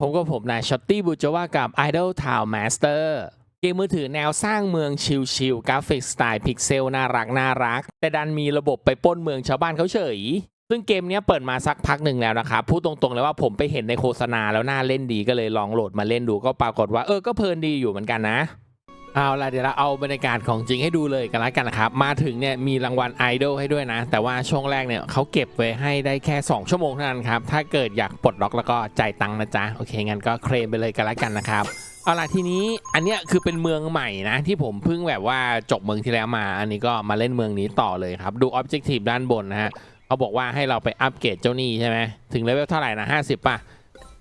ผมก็ผมนายช็อตตี้บูจว่ากับ Idol Town Master เกมมือถือแนวสร้างเมืองชิลๆกราฟิกสไตล์พิกเซลน่ารักน่ารัก แต่ดันมีระบบไปปล้นเมืองชาวบ้านเขาเฉย ซึ่งเกมนี้เปิดมาสักพักหนึ่งแล้วนะครับ พูดตรงๆเลยว่าผมไปเห็นในโฆษณาแล้วน่าเล่นดีก็เลยลองโหลดมาเล่นดูก็ปรากฏว่าเออก็เพลินดีอยู่เหมือนกันนะ เอาล่ะเดี๋ยวเราเอาบรรยากาศของจริงให้ดูเลยกันละกันนะครับ มาถึงเนี่ยมีรางวัลไอดอลให้ด้วยนะ แต่ว่าช่วงแรกเนี่ยเขาเก็บไว้ให้ได้แค่ 2 ชั่วโมงเท่านั้นครับ ถ้าเกิดอยากปลดล็อกแล้วก็จ่ายตังค์นะจ๊ะ โอเค งั้นก็เคลมไปเลยกันละกันนะครับเอาล่ะทีนี้อันเนี้ยคือเป็นเมืองใหม่นะ ที่ผมเพิ่งแบบว่าจบเมืองที่แล้วมา อันนี้ก็มาเล่นเมืองนี้ต่อเลยครับ ดูออบเจกตีฟด้านบนนะฮะเขาบอกว่าให้เราไปอัปเกรดเจ้าหนี้ใช่ไหมถึงเลเวลเท่าไหร่นะ50ป่ะ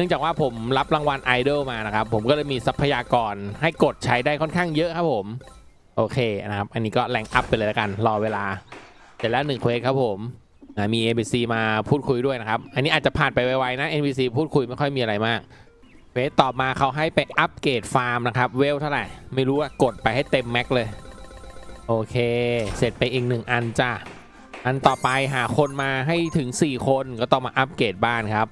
นื่องจากว่าผมรับรางวัลไอดอลมานะครับ ผมก็เลยมีทรัพยากรให้กดใช้ได้ค่อนข้างเยอะครับผม โอเคนะครับ อันนี้ก็แรงอัพไปเลยแล้วกัน รอเวลาเสร็จแล้วหนึ่งเควสครับผมมี NPC มาพูดคุยด้วยนะครับ อันนี้อาจจะผ่านไปไวๆนะ NPC พูดคุยไม่ค่อยมีอะไรมากเควสต่อมาเขาให้ไปอัปเกรดฟาร์มนะครับ เวลเท่าไหร่ ไม่รู้ว่ากดไปให้เต็มแม็กเลย โอเค เสร็จไปอีกหนึ่งอันจ้าอันต่อไปหาคนมาให้ถึง 4 คนก็ต้องมาอัปเกรดบ้านครับ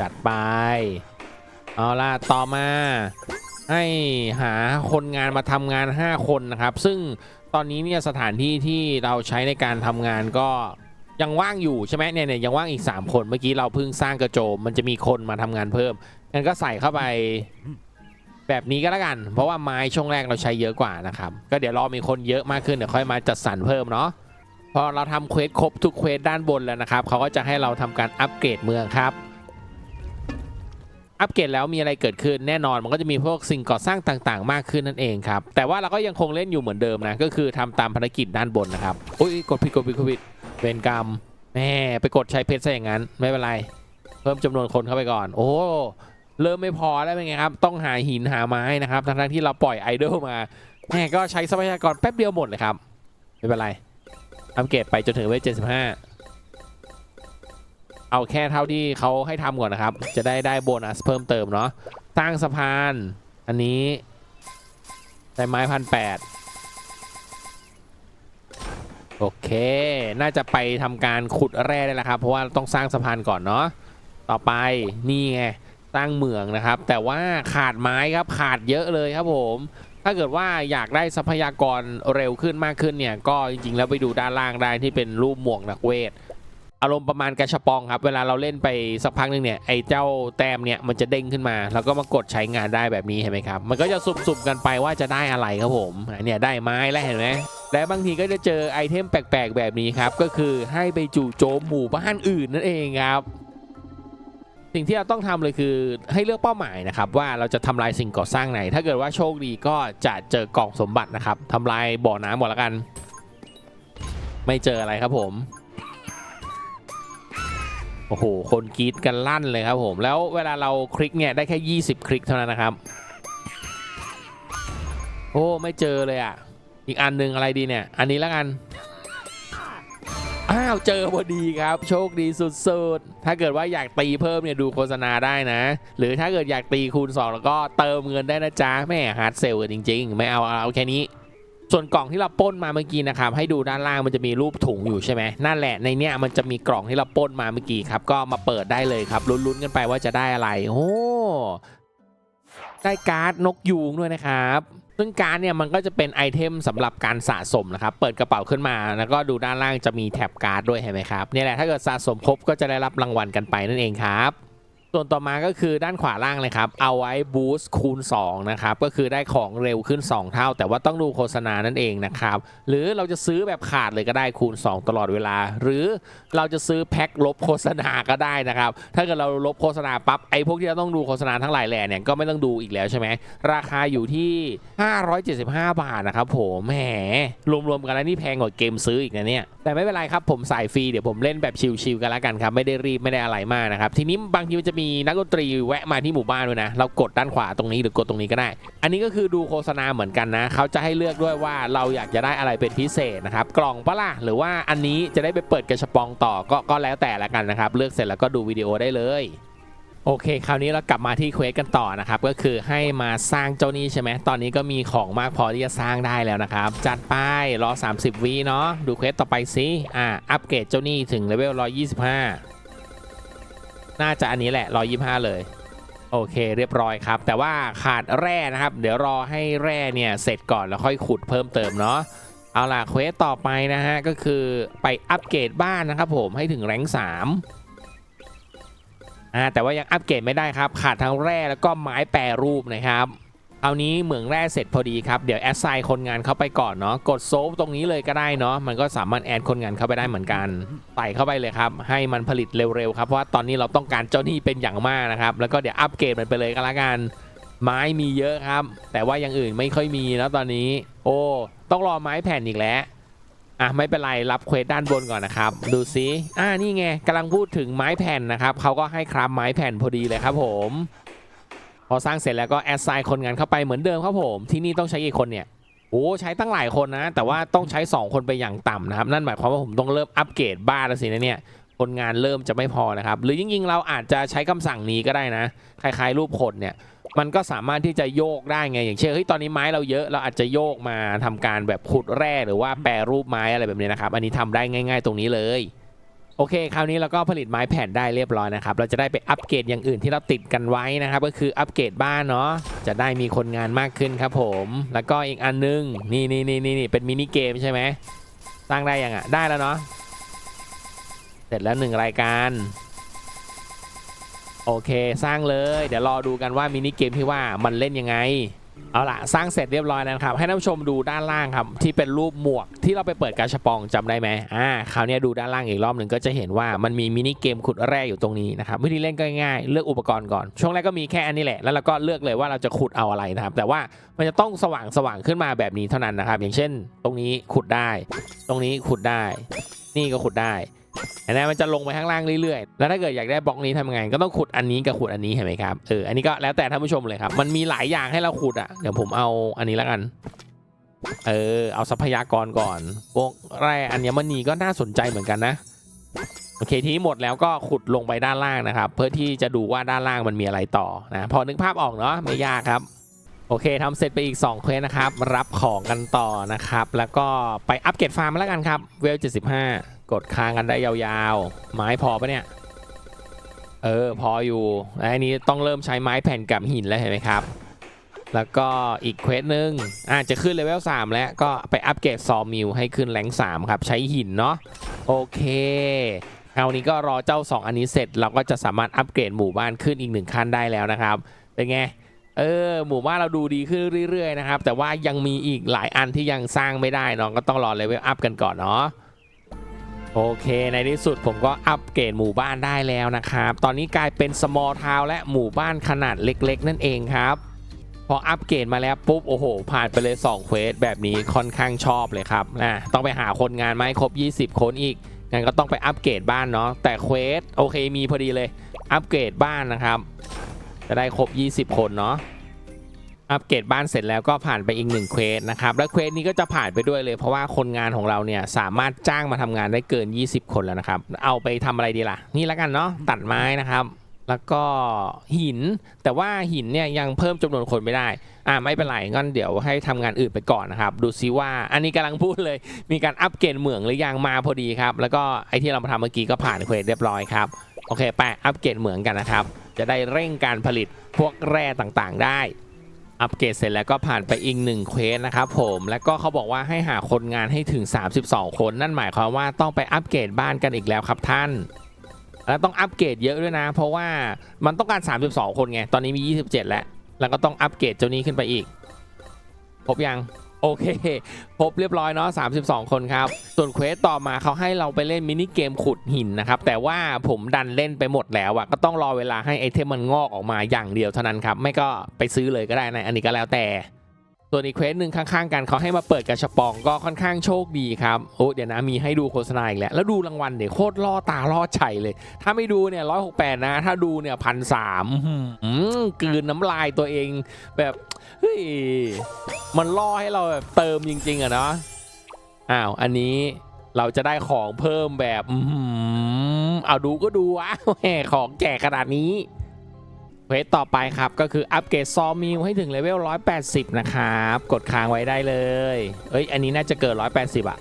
จัดไป เอาล่ะ ต่อมาให้หาคนงานมาทำงาน 5 คนนะครับ ซึ่งตอนนี้เนี่ยสถานที่ที่เราใช้ในการทำงานก็ยังว่างอยู่ใช่ไหมเนี่ยเนี่ยยังว่างอีก 3 คนเมื่อกี้เราเพิ่งสร้างกระโจมมันจะมีคนมาทำงานเพิ่มงั้นก็ใส่เข้าไปแบบนี้ก็แล้วกัน เพราะว่าไม้ช่วงแรกเราใช้เยอะกว่านะครับ ก็เดี๋ยวรอมีคนเยอะมากขึ้นเดี๋ยวค่อยมาจัดสรรเพิ่มเนาะพอเราทำเควสครบทุกเควสด้านบนแล้วนะครับเขาก็จะให้เราทำการอัปเกรดเมืองครับ อัปเกรดแล้วมีอะไรเกิดขึ้นแน่นอนมันก็จะมีพวกสิ่งก่อสร้างต่างๆ มากขึ้นนั่นเองครับ แต่ว่าเราก็ยังคงเล่นอยู่เหมือนเดิมนะ ก็คือทำตามภารกิจด้านบนนะครับอุ้ยกดผิดกดผิดกดผิดเป็นกรรมแม่ไปกดใช้เพชรซะอย่างนั้น ไม่เป็นไร เพิ่มจำนวนคนเข้าไปก่อน โอ้เริ่มไม่พอแล้วเป็นไงครับ ต้องหาหินหาไม้นะครับทั้งที่เราปล่อยไอดอลมาแม่ก็ใช้ทรัพยากรแป๊บเดียวหมดเลยครับ ไม่เป็นไรอัปเกรดไปจนถึงเวท75 เอาแค่เท่าที่เขาให้ทำก่อนนะครับ จะได้ได้โบนัสเพิ่มเติมเนาะสร้างสะพาน อันนี้ได้ไม้พันแปดโอเค น่าจะไปทำการขุดแร่ได้แล้วครับ เพราะว่าต้องสร้างสะพานก่อนเนาะต่อไปนี่ไงสร้างเหมืองนะครับ แต่ว่าขาดไม้ครับขาดเยอะเลยครับผม ถ้าเกิดว่าอยากได้ทรัพยากรเร็วขึ้นมากขึ้นเนี่ย ก็จริงๆแล้วไปดูด้านล่างได้ที่เป็นรูปหมวกนักเวท อารมณ์ประมาณกระชปองครับ เวลาเราเล่นไปสักพักหนึ่งเนี่ยไอ้เจ้าแต้มเนี่ยมันจะเด้งขึ้นมา แล้วก็มากดใช้งานได้แบบนี้เห็นไหมครับ มันก็จะสุ่มๆกันไปว่าจะได้อะไรครับผมเนี่ยได้ไม้แล้วเห็นไหมและบางทีก็จะเจอไอเทมแปลกๆแบบนี้ครับ ก็คือให้ไปจู่โจมหมู่บ้านอื่นนั่นเองครับสิ่งที่เราต้องทำเลยคือให้เลือกเป้าหมายนะครับว่าเราจะทำลายสิ่งก่อสร้างไหน ถ้าเกิดว่าโชคดีก็จะเจอกล่องสมบัตินะครับทำลายบ่อน้ำหมดแล้วกัน ไม่เจออะไรครับผม โอ้โห คนกรีดกันลั่นเลยครับผม แล้วเวลาเราคลิกเนี่ย ได้แค่ 20 คลิกเท่านั้นนะครับ โอ้ ไม่เจอเลยอะ อีกอันหนึ่งอะไรดีเนี่ย อันนี้แล้วกัน อ้าว เจอพอดีครับ โชคดีสุดๆ ถ้าเกิดว่าอยากตีเพิ่มเนี่ย ดูโฆษณาได้นะ หรือถ้าเกิดอยากตีคูณ 2 แล้วก็เติมเงินได้นะจ๊ะแม่ฮาร์ดเซลกันจริง ๆ ไม่เอาเอาแค่นี้ ส่วนกล่องที่เราป้นมาเมื่อกี้นะครับให้ดูด้านล่างมันจะมีรูปถุงอยู่ใช่ไหมนั่นแหละในเนี้ยมันจะมีกล่องที่เราป้นมาเมื่อกี้ครับก็มาเปิดได้เลยครับลุ้นๆกันไปว่าจะได้อะไรโอ้ได้การ์ดนกยูงด้วยนะครับซึ่งการ์ดเนี่ยมันก็จะเป็นไอเทมสำหรับการสะสมนะครับ เปิดกระเป๋าขึ้นมา แล้วก็ดูด้านล่างจะมีแท็บการ์ดด้วยเห็นไหมครับนี่แหละถ้าเกิดสะสมครบก็จะได้รับรางวัลกันไปนั่นเองครับ ส่วนต่อมาก็คือด้านขวาล่างเลยครับ เอาไว้บูสต์คูณ 2 นะครับ ก็คือได้ของเร็วขึ้น 2 เท่า แต่ว่าต้องดูโฆษณานั่นเองนะครับ หรือเราจะซื้อแบบขาดเลยก็ได้คูณ 2 ตลอดเวลา หรือเราจะซื้อแพ็คลบโฆษณาก็ได้นะครับ ถ้าเกิดเราลบโฆษณาปั๊บไอ้พวกที่เราต้องดูโฆษณาทั้งหลายแหล่เนี่ยก็ไม่ต้องดูอีกแล้วใช่ไหมราคาอยู่ที่ 575 บาทนะครับผมแหมรวมๆกันแล้วนี่แพงกว่าเกมซื้ออีกนะเนี่ยแต่ไม่เป็นไรครับผมสายฟรีเดี๋ยวผมเล่นแบบชิลๆกันแล้วกันครับไม่ได้รีบไม่ได้อะไรมากนะครับทีนี้บางทีมันจะมีีนักดนตรีแวะมาที่หมู่บ้านด้วยนะ เรากดด้านขวาตรงนี้หรือกดตรงนี้ก็ได้ อันนี้ก็คือดูโฆษณาเหมือนกันนะ เขาจะให้เลือกด้วยว่าเราอยากจะได้อะไรเป็นพิเศษนะครับ กล่องปะล่ะหรือว่าอันนี้จะได้ไปเปิดกระชปองต่อก็ก็แล้วแต่ละกันนะครับ เลือกเสร็จแล้วก็ดูวิดีโอได้เลยโอเค คราวนี้เรากลับมาที่เควสกันต่อนะครับ ก็คือให้มาสร้างเจ้านี้ใช่ไหม ตอนนี้ก็มีของมากพอที่จะสร้างได้แล้วนะครับ จัดไปรอ 30วิเนาะ ดูเควสต่อไปสิ อ่า อัปเกรดเจ้านี้ถึงเลเวล125 น่าจะอันนี้แหละ125เลย โอเคเรียบร้อยครับ แต่ว่าขาดแร่นะครับ เดี๋ยวรอให้แร่เนี่ยเสร็จก่อนแล้วค่อยขุดเพิ่มเติมเนาะเอาล่ะเควสต่อไปนะฮะ ก็คือไปอัปเกรดบ้านนะครับผมให้ถึงแรงสามอ่าแต่ว่ายังอัปเกรดไม่ได้ครับ ขาดทั้งแร่แล้วก็ไม้แปรรูปนะครับ เอานี้เหมืองแร่เสร็จพอดีครับ เดี๋ยวแอดไซน์คนงานเข้าไปก่อนเนาะกดโซฟตรงนี้เลยก็ได้เนาะมันก็สามารถแอดคนงานเข้าไปได้เหมือนกันใส่เข้าไปเลยครับ ให้มันผลิตเร็วๆครับเพราะว่าตอนนี้เราต้องการเจ้าหนี้เป็นอย่างมากนะครับแล้วก็เดี๋ยวอัปเกรดมันไปเลยก็แล้วกันไม้มีเยอะครับ แต่ว่าอย่างอื่นไม่ค่อยมีแล้วตอนนี้ โอ้ต้องรอไม้แผ่นอีกแล้วอะไม่เป็นไรรับเควสด้านบนก่อนนะครับ ดูซิอ่านี่ไงกำลังพูดถึงไม้แผ่นนะครับเขาก็ให้ครับไม้แผ่นพอดีเลยครับผม พอสร้างเสร็จแล้วก็แอดไซน์คนงานเข้าไปเหมือนเดิมครับผมที่นี่ต้องใช้กี่คนเนี่ยโอ้ใช้ตั้งหลายคนนะ แต่ว่าต้องใช้ 2 คนไปอย่างต่ำนะครับ นั่นหมายความว่าผมต้องเริ่มอัปเกรดบ้านแล้วสินะเนี่ยคนงานเริ่มจะไม่พอนะครับ หรือจริงๆเราอาจจะใช้คำสั่งนี้ก็ได้นะคล้ายๆรูปคนเนี่ยมันก็สามารถที่จะโยกได้ไง อย่างเช่นเฮ้ยตอนนี้ไม้เราเยอะเราอาจจะโยกมาทำการแบบขุดแร่หรือว่าแปรรูปไม้อะไรแบบนี้นะครับ อันนี้ทำได้ง่าย ๆ ตรงนี้เลย โอเค คราวนี้เราก็ผลิตไม้แผ่นได้เรียบร้อยนะครับ เราจะได้ไปอัปเกรดอย่างอื่นที่เราติดกันไว้นะครับ ก็คืออัปเกรดบ้านเนาะ จะได้มีคนงานมากขึ้นครับผม แล้วก็อีกอันนึง นี่นี่นี่นี่เป็นมินิเกมใช่ไหมสร้างได้ยังอะ ได้แล้วเนาะ เสร็จแล้วหนึ่งรายการ โอเค สร้างเลย เดี๋ยวรอดูกันว่ามินิเกมที่ว่ามันเล่นยังไง เอาละสร้างเสร็จเรียบร้อยแล้วครับ ให้ท่านผู้ชมดูด้านล่างครับ ที่เป็นรูปหมวกที่เราไปเปิดกาชปองจำได้ไหมอ่าคราวนี้ดูด้านล่างอีกรอบหนึ่งก็จะเห็นว่ามันมีมินิเกมขุดแร่อยู่ตรงนี้นะครับวิธีเล่นก็ง่ายๆเลือกอุปกรณ์ก่อน ช่วงแรกก็มีแค่อันนี้แหละ แล้วเราก็เลือกเลยว่าเราจะขุดเอาอะไรนะครับ แต่ว่ามันจะต้องสว่างสว่างขึ้นมาแบบนี้เท่านั้นนะครับ อย่างเช่น ตรงนี้ขุดได้ ตรงนี้ขุดได้ นี่ก็ขุดได้ อันนี้มันจะลงไปข้างล่างเรื่อยๆ แล้วถ้าเกิดอยากได้บล็อกนี้ทำไงก็ต้องขุดอันนี้กับขุดอันนี้เห็นไหมครับ เออ อันนี้ก็แล้วแต่ท่านผู้ชมเลยครับ มันมีหลายอย่างให้เราขุดอะ เดี๋ยวผมเอาอันนี้แล้วกัน เออ เอาทรัพยากรก่อนพวกแร่อัญมณีก็น่าสนใจเหมือนกันนะ โอเคทีนี้หมดแล้วก็ขุดลงไปด้านล่างนะครับ เพื่อที่จะดูว่าด้านล่างมันมีอะไรต่อนะ พอนึกภาพออกเนาะไม่ยากครับโอเคทำเสร็จไปอีก2เควสนะครับ รับของกันต่อนะครับ แล้วก็ไปอัปเกรดฟาร์มแล้วกันครับ เวล 75กดค้างกันได้ยาวๆ ไม้พอปะเนี่ย เออพออยู่และอันนี้ต้องเริ่มใช้ไม้แผ่นกับหินแล้วเห็นไหมครับ แล้วก็อีกเควสหนึ่งอาจจะขึ้นเลเวล3แล้วก็ไปอัปเกรดซอมิลให้ขึ้นแรง3ครับ ใช้หินเนาะโอเคคราวนี้ก็รอเจ้า 2 อันนี้เสร็จเราก็จะสามารถอัปเกรดหมู่บ้านขึ้นอีกหนึ่งขั้นได้แล้วนะครับ เป็นไงเออหมู่บ้านเราดูดีขึ้นเรื่อยๆนะครับ แต่ว่ายังมีอีกหลายอันที่ยังสร้างไม่ได้เนาะก็ต้องรอเลเวลอัพกันก่อนเนาะ โอเคในที่สุดผมก็อัปเกรดหมู่บ้านได้แล้วนะครับ ตอนนี้กลายเป็น small town และหมู่บ้านขนาดเล็กๆ นั่นเองครับ พออัปเกรดมาแล้วปุ๊บ โอ้โห ผ่านไปเลย 2 เควสแบบนี้ค่อนข้างชอบเลยครับนะต้องไปหาคนงานมาให้ครบ 20 คนอีกงั้นก็ต้องไปอัปเกรดบ้านเนาะแต่เควสโอเคมีพอดีเลย อัปเกรดบ้านนะครับ จะได้ครบ 20 คนเนาะ อัปเกรดบ้านเสร็จแล้วก็ผ่านไปอีกหนึ่งเควสนะครับ และเควสนี้ก็จะผ่านไปด้วยเลยเพราะว่าคนงานของเราเนี่ยสามารถจ้างมาทำงานได้เกิน 20 คนแล้วนะครับ เอาไปทำอะไรดีล่ะ นี่แล้วกันเนาะตัดไม้นะครับ แล้วก็หิน แต่ว่าหินเนี่ยยังเพิ่มจำนวนคนไม่ได้อ่าไม่เป็นไรงั้นเดี๋ยวให้ทำงานอื่นไปก่อนนะครับ ดูซิว่าอันนี้กำลังพูดเลย มีการอัปเกรดเหมืองหรือยังมาพอดีครับ แล้วก็ไอที่เรามาทำเมื่อกี้ก็ผ่านเควสเรียบร้อยครับโอเคไปอัปเกรดเหมืองกันนะครับ จะได้เร่งการผลิตพวกแร่ต่างๆ ได้ อัปเกรดเสร็จแล้วก็ผ่านไปอีกหนึ่งเควสนะครับผมแล้วก็เขาบอกว่าให้หาคนงานให้ถึง 32 คน นั่นหมายความว่าต้องไปอัปเกรดบ้านกันอีกแล้วครับท่าน แล้วต้องอัปเกรดเยอะด้วยนะ เพราะว่ามันต้องการ 32 คนไงตอนนี้มี 27 แล้ว แล้วก็ต้องอัปเกรดเจ้านี้ขึ้นไปอีก พบยัง โอเคครบเรียบร้อยเนาะ32 คนครับ ส่วนเควสต่อมาเขาให้เราไปเล่นมินิเกมขุดหินนะครับ แต่ว่าผมดันเล่นไปหมดแล้วอะก็ต้องรอเวลาให้ไอเทมมันงอกออกมาอย่างเดียวเท่านั้นครับ ไม่ก็ไปซื้อเลยก็ได้นะ อันนี้ก็แล้วแต่ ส่วนอีกเควสหนึ่งข้างๆ กันเขาให้มาเปิดกระชปองก็ค่อนข้างโชคดีครับ โอ้เดี๋ยวนะมีให้ดูโฆษณาอีกแล้ว แล้วดูรางวัลเดี๋ยวโคตรล่อตาล่อใจเลย ถ้าไม่ดูเนี่ยร้อยหกแปดนะ ถ้าดูเนี่ยพันสามกืนน้ำลายตัวเองแบบ ฮ้ยมันล่อให้เราแบบเติมจริง ๆอะเนาะอ้าวอันนี้เราจะได้ของเพิ่มแบบอื้อหือเอาดูก็ดูอะแหมของแจกขนาดนี้เวสต่อไปครับก็คืออัปเกรดซอมิลให้ถึงเลเวล 180 นะครับ กดค้างไว้ได้เลย เอ้ย อันนี้น่าจะเกิน180 อะ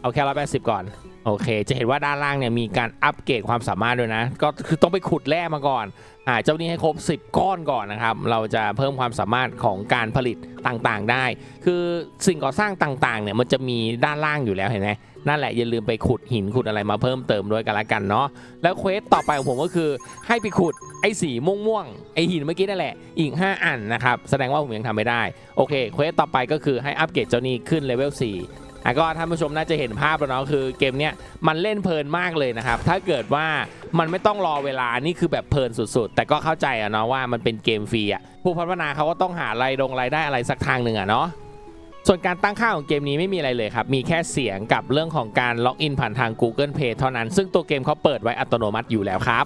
เอาแค่ 180 ก่อน โอเค จะเห็นว่าด้านล่างเนี่ยมีการอัปเกรดความสามารถด้วยนะ ก็คือต้องไปขุดแร่มาก่อนอ่าเจ้านี้ให้ครบ 10 ก้อนก่อนนะครับ เราจะเพิ่มความสามารถของการผลิตต่างๆได้ คือสิ่งก่อสร้างต่างๆเนี่ยมันจะมีด้านล่างอยู่แล้วเห็นไหมนั่นแหละอย่าลืมไปขุดหินขุดอะไรมาเพิ่มเติมด้วยกันละกันเนาะแล้วเควสต่อไปของผมก็คือให้ไปขุดไอ้สีม่วงๆไอ้หินเมื่อกี้นั่นแหละอีก 5 อันนะครับแสดงว่าผมยังทำไม่ได้โอเคเควสต่อไปก็คือให้อัปเกรดเจ้านี้ขึ้นเลเวล4อ่ ก็ท่านผู้ชมน่าจะเห็นภาพแล้วเนาะคือเกมเนี้ยมันเล่นเพลินมากเลยนะครับ ถ้าเกิดว่ามันไม่ต้องรอเวลานี่คือแบบเพลินสุดๆ แต่ก็เข้าใจอะเนาะว่ามันเป็นเกมฟรีอะผู้พัฒนาเขาก็ต้องหารายดงรายได้อะไรสักทางหนึ่งอะเนาะส่วนการตั้งค่าของเกมนี้ไม่มีอะไรเลยครับ มีแค่เสียงกับเรื่องของการล็อกอินผ่านทาง Google Play เท่านั้น ซึ่งตัวเกมเขาเปิดไว้อัตโนมัติอยู่แล้วครับ